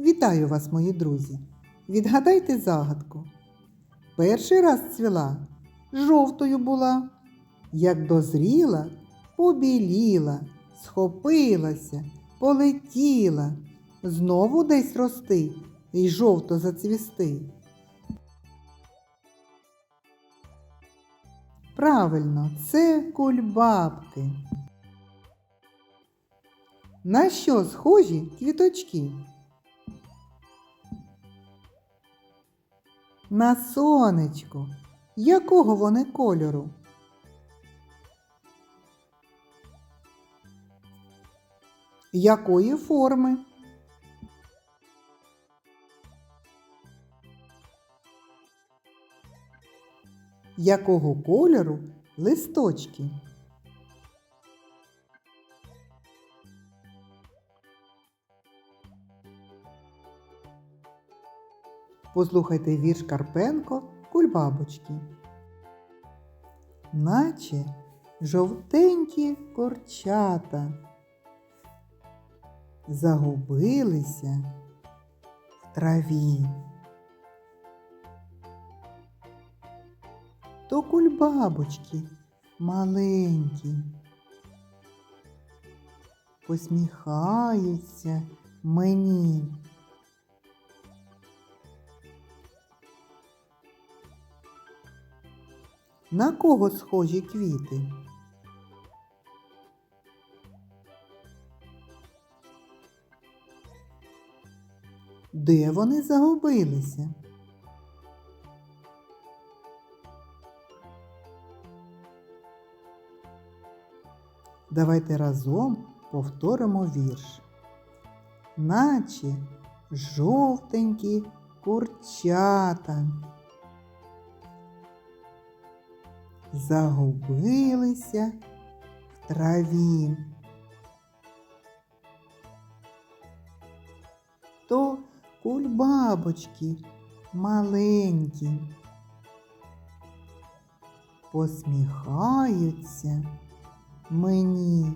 Вітаю вас, мої друзі! Відгадайте загадку. Перший раз цвіла, жовтою була, як дозріла, побіліла, схопилася, полетіла, знову десь рости й жовто зацвісти. Правильно, це кульбабки. На що схожі квіточки? На сонечко. Якого вони кольору? Якої форми? Якого кольору листочки? Послухайте вірш Карпенко Кульбабочки. Наче жовтенькі корчата загубилися в траві. То кульбабочки маленькі, посміхаються мені. На кого схожі квіти? Де вони загубилися? Давайте разом повторимо вірш. Наче жовтенькі курчата. Загубилися в траві. То кульбабочки маленькі, посміхаються мені.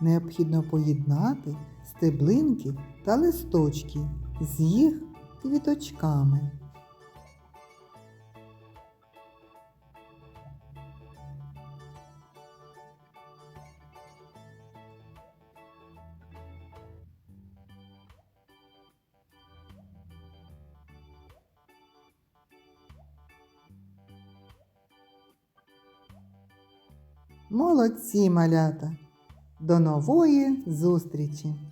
Необхідно поєднати стеблинки та листочки з їх квіточками. Молодці малята! До нової зустрічі!